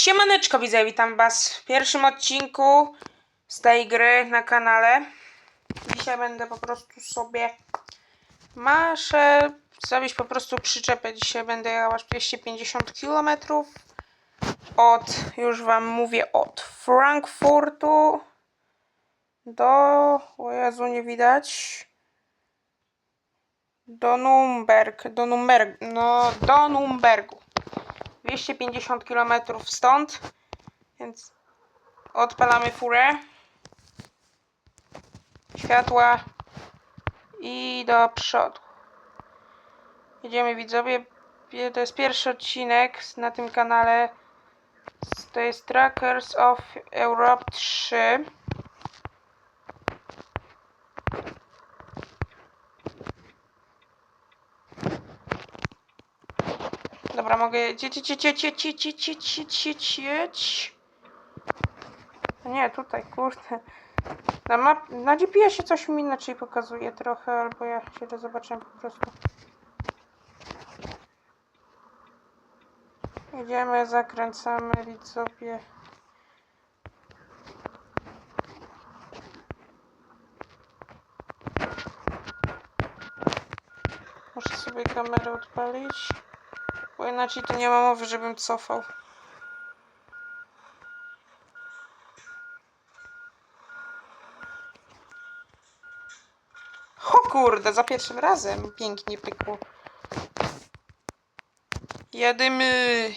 Siemaneczko widzę, witam was w pierwszym odcinku z tej gry na kanale. Dzisiaj będę po prostu sobie maszę zrobić po prostu przyczepę. Dzisiaj będę jechał aż 250 km od, już wam mówię, od Frankfurtu do, o Jezu, nie widać, do Numberg, do Numberg, no do Numbergu. 250 km stąd, więc odpalamy furę, światła i do przodu. Jedziemy widzowie, to jest pierwszy odcinek na tym kanale, to jest Trackers of Europe 3. Dobra, mogę... Cieć, cieć, cieć, cieć, cieć, cieć, cieć, cieć. Nie, tutaj, kurde. Na, map... na GPS-ie coś mi inaczej pokazuje trochę, albo ja się to zobaczyłem po prostu. Idziemy, zakręcamy, widzowie. Muszę sobie kamerę odpalić. Bo inaczej to nie ma mowy, żebym cofał. O kurde, za pierwszym razem pięknie pykło. Jedymy.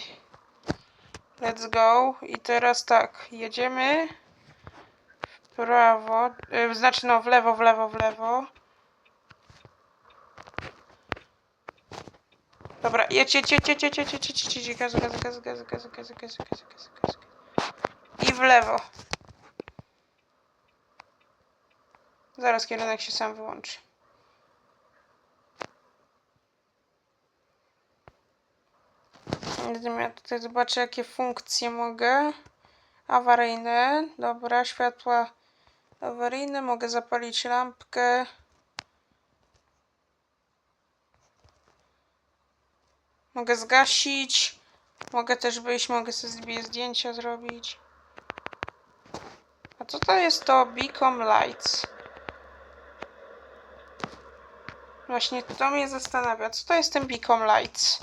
Let's go. I teraz tak, jedziemy w prawo, y, znaczy no w lewo, w lewo, w lewo. Dobra, jedź, jedź, jedź, jedź, jedź, jedź, jedź, jedź, jedź, gazu, gazu, gazu, gazu, gazu, gazu, gazu, gazu, gazu, gazu. I w lewo. Zaraz kierunek się sam wyłączy. Ja tutaj zobaczę, jakie funkcje mogę. Awaryjne. Dobra, światła awaryjne. Mogę zapalić lampkę. Mogę zgasić. Mogę też wyjść, mogę sobie zdjęcia zrobić. A co to jest to Beacon Lights? Właśnie to mnie zastanawia. Co to jest ten Beacon Lights?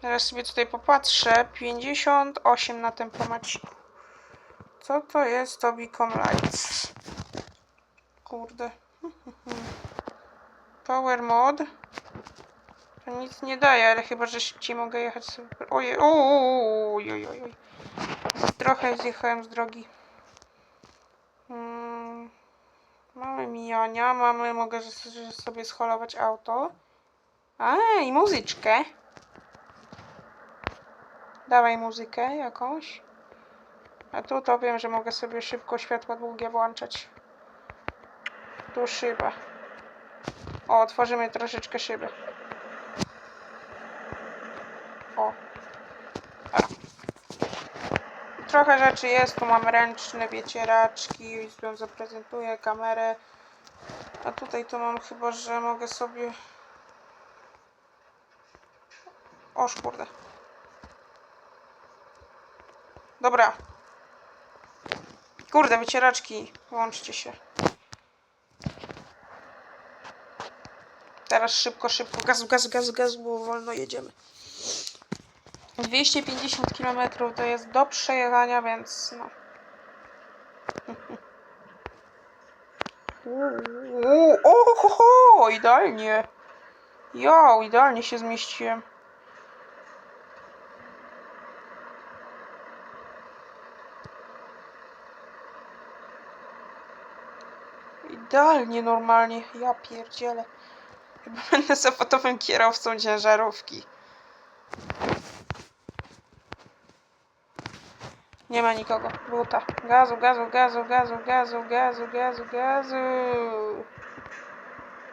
Teraz sobie tutaj popatrzę. 58 na tempomacie. Co to jest to Beacon Lights? Kurde. Power Mode. Nic nie daje, ale chyba, że szybciej mogę jechać sobie. Ojej, oj, oj, oj, oj. Trochę zjechałem z drogi. Mm, mamy mijania, mamy, mogę sobie scholować auto. A, i muzyczkę. Dawaj muzykę jakąś. A tu to wiem, że mogę sobie szybko światła długie włączać. Tu szyba. O, otworzymy troszeczkę szyby. O. Trochę rzeczy jest, tu mam ręczne wycieraczki, już wam zaprezentuję kamerę. A tutaj to mam chyba, że mogę sobie... O kurde. Dobra. Kurde, wycieraczki, łączcie się. Teraz szybko, szybko, gaz, gaz, gaz, gaz, bo wolno jedziemy. 250 km to jest do przejechania, więc no. O, ho, ho, idealnie. Jo, idealnie się zmieściłem. Idealnie, normalnie. Ja pierdzielę. Chyba będę zawodowym kierowcą ciężarówki. Nie ma nikogo. Buta. Gazu, gazu, gazu, gazu, gazu, gazu, gazu, gazu.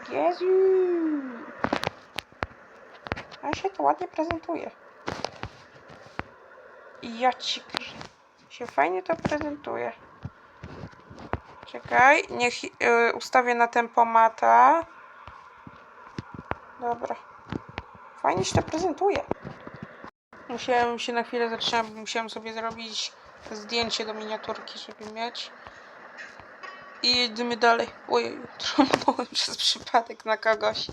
Gazu. A się to ładnie prezentuje. Ja ci się fajnie to prezentuje. Czekaj, niech y, ustawię na tempomata. Dobra. Fajnie się to prezentuje. Musiałem się na chwilę zatrzymać, musiałem sobie zrobić zdjęcie do miniaturki, żeby mieć. I jedziemy dalej. Ojej, trąbałem przez przypadek na kogoś.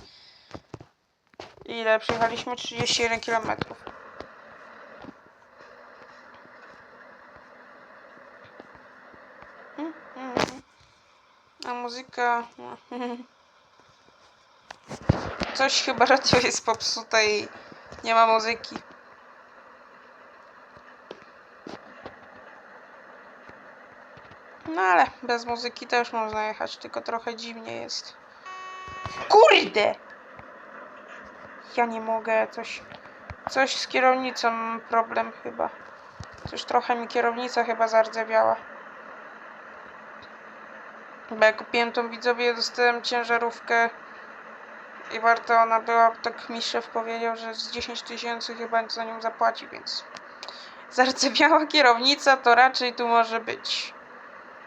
Ile? Przejechaliśmy 31 km. A muzyka... no. Coś chyba radio jest popsute i nie ma muzyki. No ale bez muzyki też można jechać, tylko trochę dziwnie jest. Kurde! Ja nie mogę, coś... Coś z kierownicą problem chyba. Coś trochę mi kierownica chyba zardzewiała. Bo jak kupiłem tą widzowie, dostałem ciężarówkę i warto ona była, tak mi szef powiedział, że z 10 tysięcy chyba za nią zapłaci, więc zardzewiała kierownica, to raczej tu może być.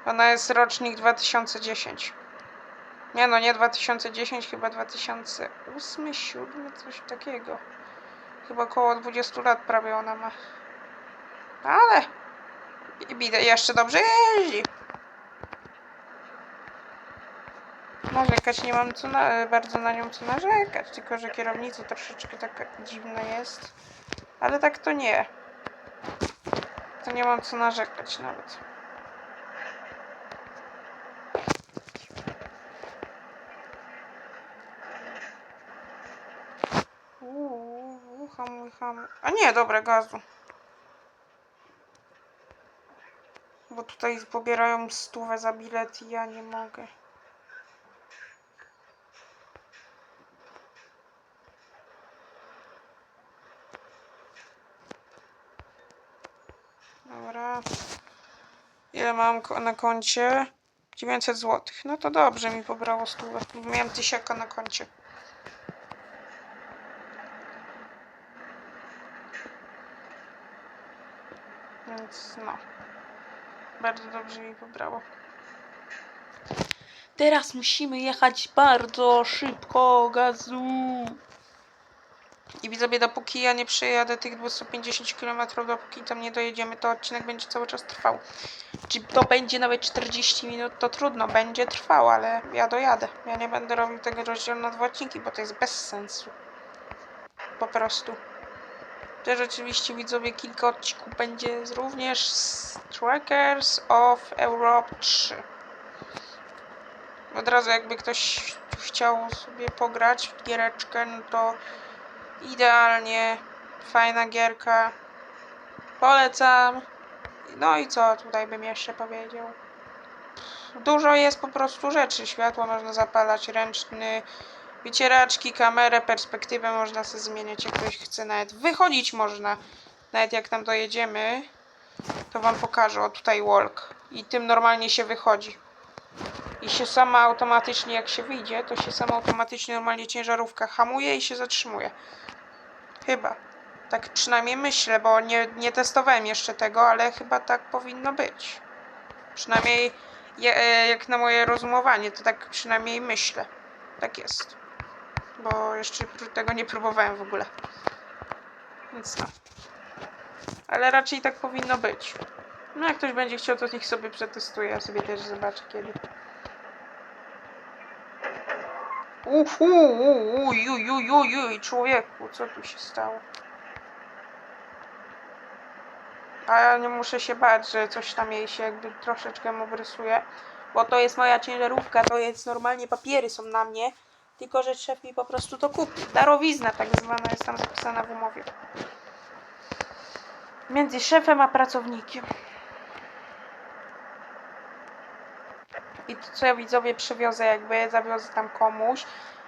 Ona jest rocznik 2010. Nie no, nie 2010, chyba 2008, 2007, coś takiego. Chyba około 20 lat prawie ona ma. Ale i widać, jeszcze dobrze jeździ. Narzekać nie mam co na, bardzo na nią co narzekać, tylko że kierownica troszeczkę taka dziwna jest. Ale tak to nie. To nie mam co narzekać nawet. Uuu, hamuj, hamuj. A nie, dobra, gazu. Bo tutaj pobierają stówę za bilet i ja nie mogę. Dobra. Ile mam na koncie? 900 zł. No to dobrze mi pobrało stówę. Miałem tysiaka na koncie. Więc no. Bardzo dobrze mi pobrało. Teraz musimy jechać bardzo szybko, gazu. I widzowie, dopóki ja nie przejadę tych 250 km, dopóki tam nie dojedziemy, to odcinek będzie cały czas trwał. Czy to będzie nawet 40 minut, to trudno, będzie trwał, ale ja dojadę. Ja nie będę robił tego rozdziału na dwa odcinki, bo to jest bez sensu. Po prostu. Też oczywiście widzowie kilka odcinków będzie również z Trackers of Europe 3. Od razu jakby ktoś chciał sobie pograć w giereczkę, no to idealnie, fajna gierka. Polecam. No i co tutaj bym jeszcze powiedział? Dużo jest po prostu rzeczy. Światło można zapalać, ręczny, wycieraczki, kamerę, perspektywę można sobie zmieniać jak ktoś chce. Nawet wychodzić można. Nawet jak tam dojedziemy, to wam pokażę. O tutaj walk. I tym normalnie się wychodzi. I się sama automatycznie, jak się wyjdzie, to się sama automatycznie normalnie ciężarówka hamuje i się zatrzymuje. Chyba. Tak przynajmniej myślę, bo nie, nie testowałem jeszcze tego, ale chyba tak powinno być. Przynajmniej e, jak na moje rozumowanie, to tak przynajmniej myślę. Tak jest. Bo jeszcze tego nie próbowałem w ogóle. Więc no. Ale raczej tak powinno być. No jak ktoś będzie chciał, to niech sobie przetestuje. Ja sobie też zobaczę kiedy. Uhu, uj, człowieku, co tu się stało? A ja nie muszę się bać, że coś tam jej się jakby troszeczkę obrysuje, bo to jest moja ciężarówka, to jest normalnie papiery są na mnie, tylko że szef mi po prostu to kupi. Darowizna tak zwana jest tam zapisana w umowie. Między szefem a pracownikiem. I to co ja widzowie przywiozę jakby, zawiozę tam komuś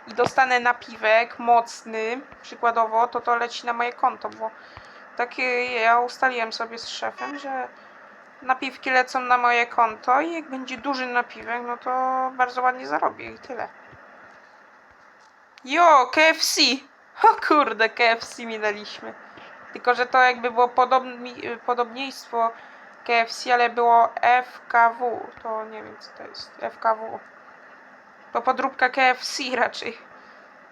i dostanę napiwek mocny, przykładowo, to to leci na moje konto, bo takie ja ustaliłem sobie z szefem, że napiwki lecą na moje konto i jak będzie duży napiwek, no to bardzo ładnie zarobię i tyle. Jo, KFC! O kurde, KFC mi daliśmy. Tylko, że to jakby było podobni, podobieństwo KFC, ale było FKW. To nie wiem co to jest. FKW. To podróbka KFC raczej.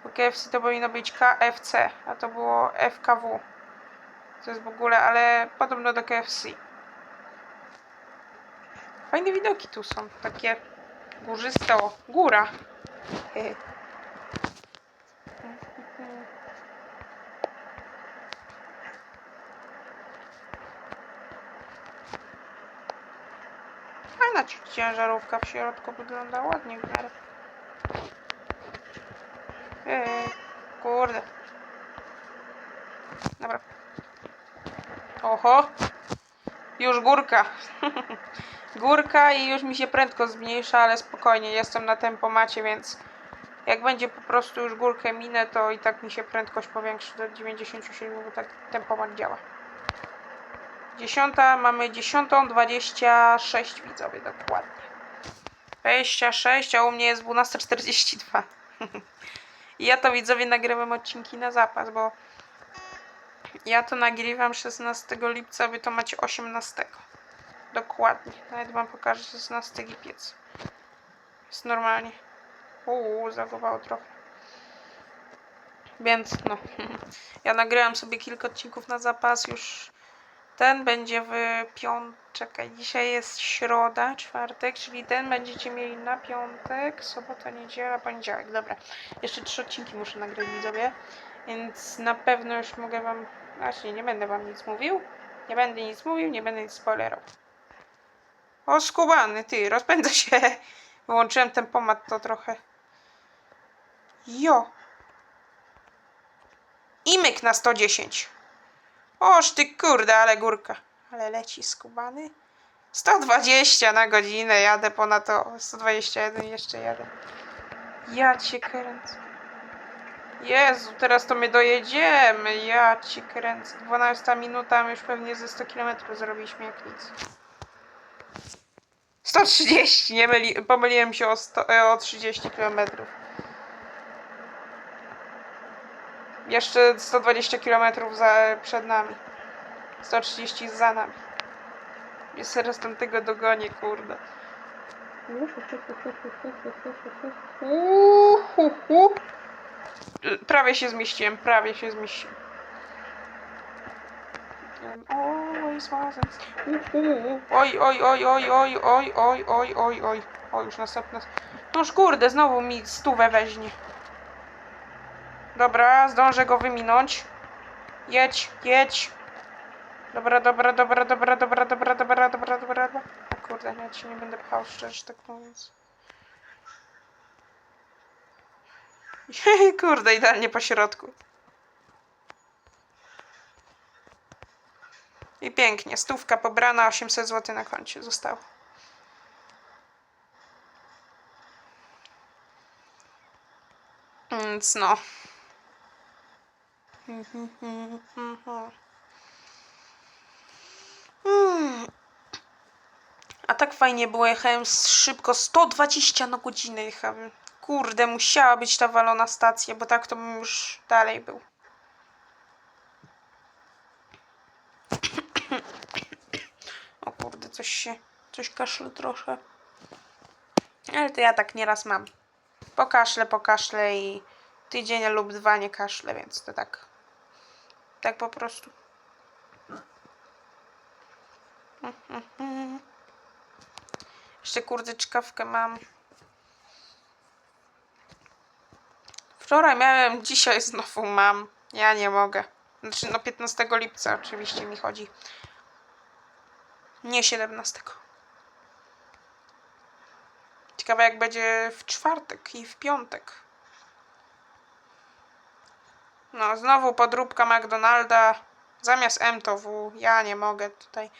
Bo KFC to powinno być KFC, a to było FKW. to jest w ogóle, ale podobno do KFC. Fajne widoki tu są, takie górzyste, o, góra. Hehe. Fajna ci- ciężarówka w środku wygląda ładnie w miarę. Eee, kurde. Dobra. Oho. Już górka. górka i już mi się prędkość zmniejsza, ale spokojnie, jestem na tempomacie, więc jak będzie po prostu już górkę minę, to i tak mi się prędkość powiększy do 97, bo tak tempomat działa. Dziesiąta, mamy dziesiątą, 26 widzowie dokładnie. 26, a u mnie jest 12.42. I ja to widzowie nagrywam odcinki na zapas, bo ja to nagrywam 16 lipca, wy to macie 18. Dokładnie. Nawet wam pokażę 16 lipiec. Jest normalnie. Uuu, zagowało trochę. Więc no. Ja nagrałam sobie kilka odcinków na zapas już. Ten będzie w piątek. Czekaj, dzisiaj jest środa, czwartek, czyli ten będziecie mieli na piątek, sobota, niedziela, poniedziałek. Dobra. Jeszcze trzy odcinki muszę nagrać widzowie. Więc na pewno już mogę wam. Właśnie, nie będę wam nic mówił. Nie będę nic mówił, nie będę nic spoilerał. O, skubany, ty, rozpędza się. Wyłączyłem tempomat to trochę. Jo. I myk na 110. Oż ty kurde, ale górka. Ale leci skubany. 120 na godzinę, jadę ponad to. 121 jeszcze jadę. Ja cię kręcę. Jezu, teraz to my dojedziemy. Ja cię kręcę. 12 minuta, my już pewnie ze 100 km zrobiliśmy jak nic. 130, nie myli, pomyliłem się o, 100, e, o 30 km. Jeszcze 120 km za, przed nami. 130 za nami. Jest teraz tamtego dogonię, kurde. Prawie się zmieściłem, prawie się zmieściłem. Oj, oj, oj, oj, oj, oj, oj, oj, oj, oj. O, już następne. Noż kurde, znowu mi stówę weźmie. Dobra, zdążę go wyminąć. Jedź, jedź. Dobra, dobra, dobra, dobra, dobra, dobra, dobra, dobra, dobra. Kurde, ja ci nie będę pchał, szczerze tak mówiąc. Kurde, idealnie po środku. I pięknie, stówka pobrana, 800 zł na koncie zostało. Więc no. A tak fajnie było, jechałem szybko, 120 na godzinę jechałem. Kurde, musiała być ta walona stacja, bo tak to bym już dalej był. O kurde, coś się, coś kaszle trochę. Ale to ja tak nieraz mam. Pokaszlę, pokaszlę i tydzień lub dwa nie kaszlę, więc to tak. Tak po prostu. Jeszcze kurde czkawkę mam. Wczoraj miałem, dzisiaj znowu mam. Ja nie mogę. Znaczy, no 15 lipca oczywiście mi chodzi. Nie 17. Ciekawe jak będzie w czwartek i w piątek. No, znowu podróbka McDonalda. Zamiast M to W. Ja nie mogę tutaj.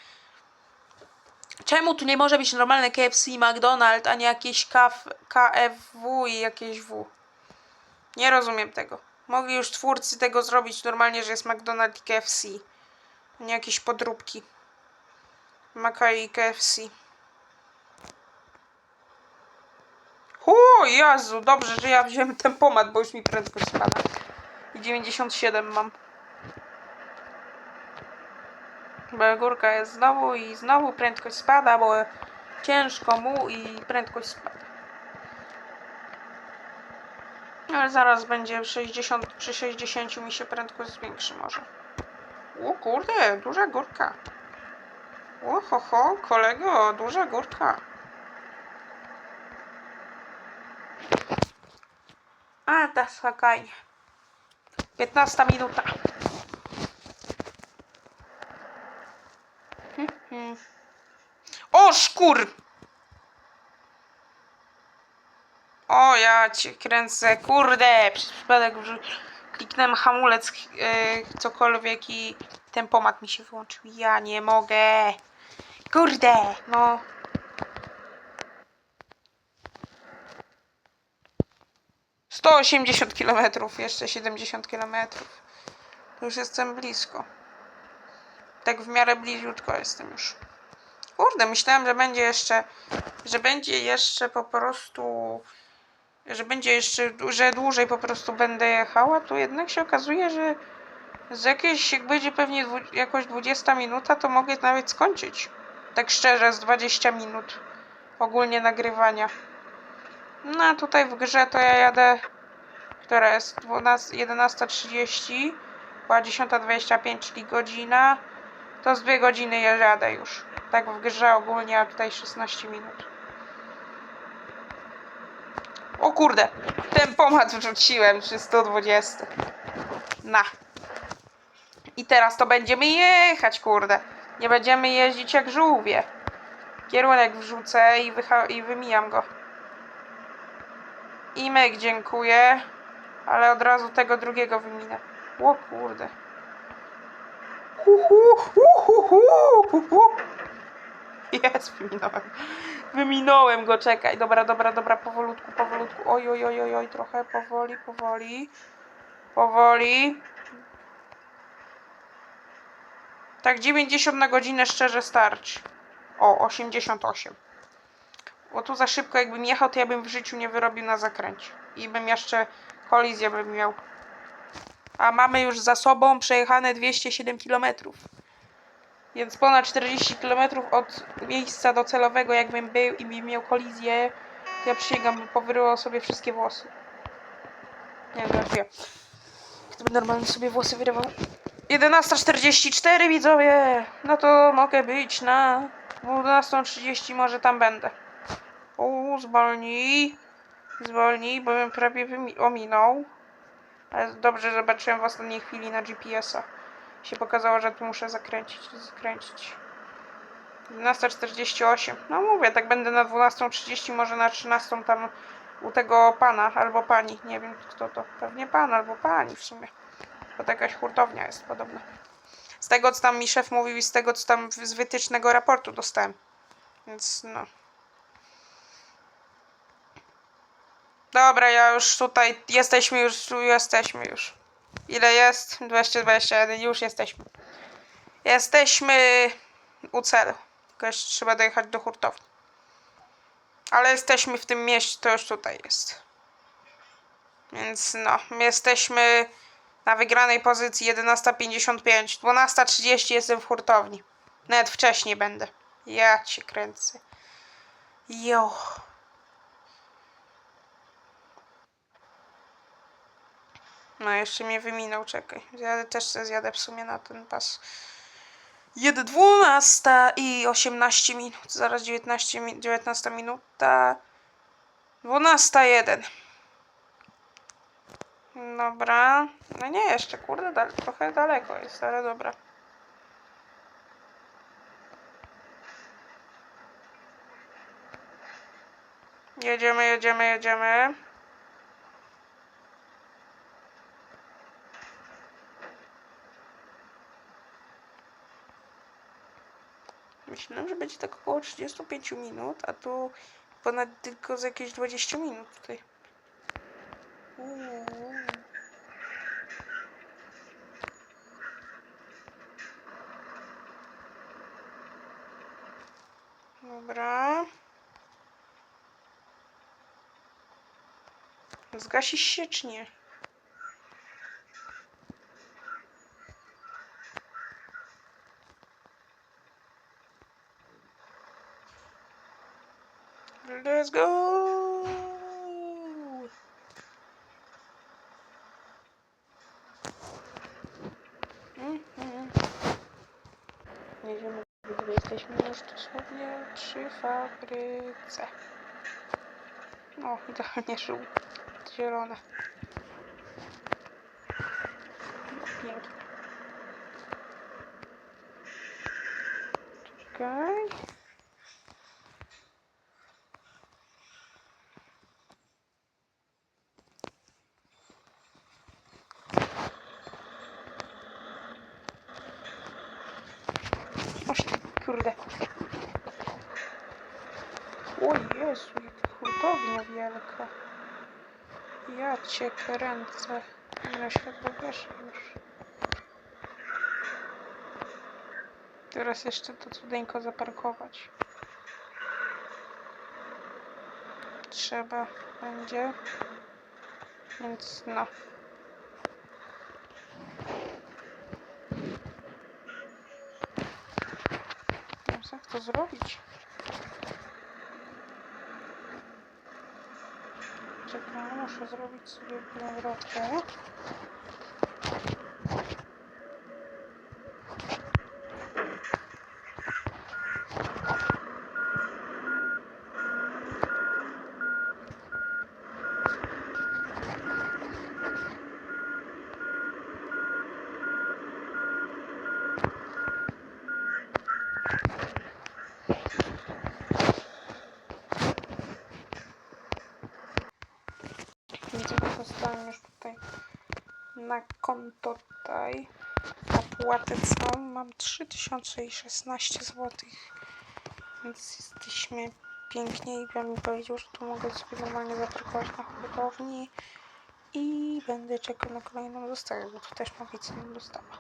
Czemu tu nie może być normalne KFC McDonald, a nie jakieś KF, KFW i jakieś W? Nie rozumiem tego. Mogli już twórcy tego zrobić normalnie, że jest McDonald's i KFC. a Nie jakieś podróbki. Maka i KFC. O Jezu, dobrze, że ja wziąłem tempomat, bo już mi prędkość spada. I 97 mam. Górka jest znowu i znowu prędkość spada, bo ciężko mu i prędkość spada. Ale zaraz będzie 60, przy 60 mi się prędkość zwiększy może. O kurde, duża górka. O ho, ho, kolego, duża górka. A, tak, spokojnie. 15 minuta. O, szkur! O, ja cię kręcę, kurde, przez przypadek kliknąłem hamulec, yy, cokolwiek i tempomat mi się wyłączył. Ja nie mogę. Kurde, no. Sto osiemdziesiąt kilometrów, jeszcze siedemdziesiąt kilometrów. To Już jestem blisko. Tak w miarę bliziutko jestem już. Kurde, myślałem, że będzie jeszcze, że będzie jeszcze po prostu, że będzie jeszcze, że dłużej po prostu będę jechała, to jednak się okazuje, że z jakiejś, jak będzie pewnie dwu, jakoś 20 minuta, to mogę nawet skończyć. Tak szczerze, z 20 minut ogólnie nagrywania. No a tutaj w grze to ja jadę, która jest 12, 11.30, była 10.25, czyli godzina. To z dwie godziny ja jadę już. Tak w grze ogólnie, a tutaj 16 minut. O kurde, tempomat wrzuciłem przy 120. Na. I teraz to będziemy jechać, kurde. Nie będziemy jeździć jak żółwie. Kierunek wrzucę i, i wymijam go. I myk, dziękuję. Ale od razu tego drugiego wyminę. O kurde. Hu, hu, hu, hu, hu, hu, hu. Jest, wyminąłem. Wyminąłem go, czekaj. Dobra, dobra, dobra, powolutku, powolutku. Oj, oj, oj, oj, oj, trochę powoli, powoli. Powoli. Tak 90 na godzinę szczerze starczy. O, 88. Bo tu za szybko jakbym jechał, to ja bym w życiu nie wyrobił na zakręcie. I bym jeszcze kolizję bym miał. A mamy już za sobą przejechane 207 km. Więc ponad 40 km od miejsca docelowego, jakbym był i bym miał kolizję, to ja przysięgam, bym powyrywał sobie wszystkie włosy. Nie wiem, Kto by normalnie sobie włosy wyrywał? 11.44 widzowie! No to mogę być na 12.30, może tam będę. O, zwolnij. Zwolnij, bo bym prawie ominął. Ale dobrze zobaczyłem w ostatniej chwili na GPS-a. Się pokazało, że tu muszę zakręcić, zakręcić. 12.48. No mówię, tak będę na 12.30, może na 13 tam u tego pana albo pani. Nie wiem kto to. Pewnie pan albo pani w sumie. Bo to jakaś hurtownia jest podobna. Z tego co tam mi szef mówił i z tego co tam z wytycznego raportu dostałem. Więc no. Dobra, ja już tutaj jesteśmy już, jesteśmy już. Ile jest? 221, już jesteśmy. Jesteśmy u celu. Tylko jeszcze trzeba dojechać do hurtowni. Ale jesteśmy w tym mieście, to już tutaj jest. Więc no, my jesteśmy na wygranej pozycji 11.55. 12.30 jestem w hurtowni. Nawet wcześniej będę. Ja cię kręcę. Jo. No, jeszcze mnie wyminął, czekaj. Ja też zjadę w sumie na ten pas. Jest 12 i 18 minut. Zaraz 19, mi- 19 minuta. 12.01. Dobra. No nie, jeszcze kurde, dal trochę daleko jest, ale dobra. Jedziemy, jedziemy, jedziemy. Myślałem, że będzie tak około 35 minut, a tu ponad tylko za jakieś 20 minut tutaj. Uuu. Dobra. Zgasisz się czy nie? Let's go! Mhm. jedziemy. Widzowie, jesteśmy już dosłownie przy fabryce. O, idealnie żółte, zielone. No, pięknie. Czekaj. Kurde. O Jezu, jaka hurtownia wielka. Ja cię kręcę. Ale światło już. Teraz jeszcze to cudeńko zaparkować. Trzeba będzie. Więc no. Teraz jak to zrobić? Czekaj, muszę zrobić sobie nawrotkę. Widzę, że dostałem już tutaj na konto tutaj opłatę. Mam 3016 zł. Więc jesteśmy pięknie i mi powiedział, że tu mogę sobie normalnie zaparkować na hurtowni i będę czekał na kolejną dostawę, bo tu też ma być inna dostawa.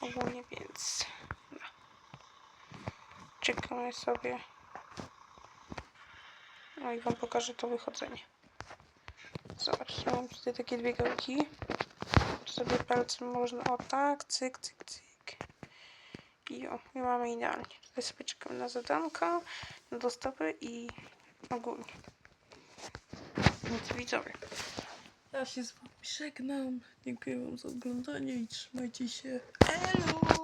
Ogólnie więc no. czekamy sobie. No i wam pokażę to wychodzenie. Zobaczcie, mam tutaj takie dwie gałki. Tu sobie palcem można, o tak, cyk, cyk, cyk. I o, i mamy idealnie. Tutaj sobie czekam na zadanka, na dostawę i ogólnie. Więc widzowie. Ja się z wami żegnam. Dziękuję wam za oglądanie i trzymajcie się. Elo!